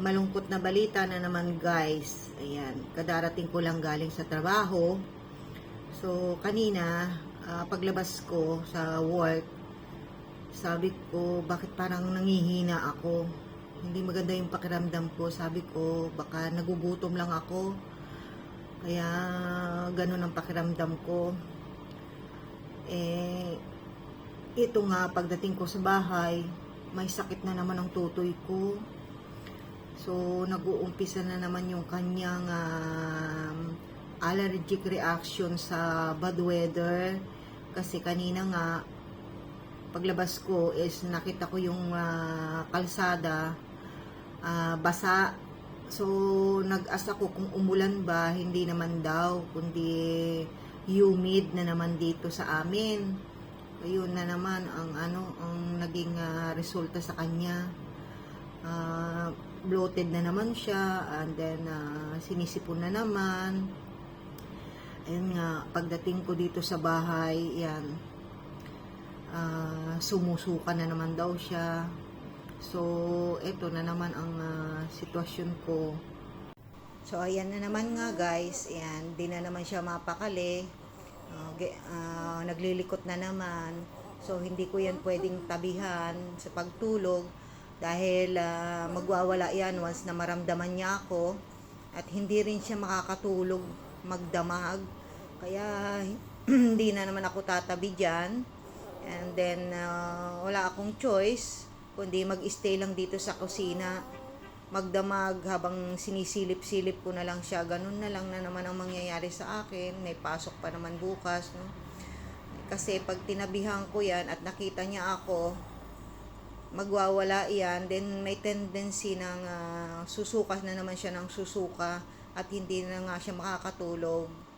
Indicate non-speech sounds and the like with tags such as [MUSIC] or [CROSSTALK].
malungkot na balita na naman guys. Ayan, kadarating ko lang galing sa trabaho. So, kanina, ah, paglabas ko sa work, sabi ko, bakit parang nangihina ako? Hindi maganda yung pakiramdam ko. Sabi ko, baka nagugutom lang ako. Kaya, ganun ang pakiramdam ko. Eh, ito nga, pagdating ko sa bahay, may sakit na naman ang tutoy ko. So, nag-uumpisa na naman yung kanyang um, allergic reaction sa bad weather. Kasi kanina nga, paglabas ko is nakita ko yung ah, kalsada ah, basa. So, nag-asa ko kung umulan ba, hindi naman daw, kundi humid na naman dito sa amin. Ayun na naman ang ano ang naging ah, resulta sa kanya. Bloated na naman siya and then ah, sinisipon na naman. Ayun nga, pagdating ko dito sa bahay, yan, ah, sumusuka na naman daw siya. So, eto na naman ang ah, sitwasyon ko. So, ayan na naman nga guys. Ayan, di na naman siya mapakali. Ge- ah, naglilikot na naman. So, hindi ko yan pwedeng tabihan sa pagtulog dahil ah, magwawala yan once na maramdaman niya ako at hindi rin siya makakatulog magdamag. Kaya, [CLEARS THROAT] hindi na naman ako tatabi dyan. And then, ah, wala akong choice kundi mag-stay lang dito sa kusina magdamag habang sinisilip-silip ko na lang siya. Ganun na lang na naman ang mangyayari sa akin. May pasok pa naman bukas. No? Kasi pag tinabihan ko yan at nakita niya ako, magwawala yan. Then may tendency ng ah, susukas na naman siya ng susuka at hindi na nga siya makakatulog.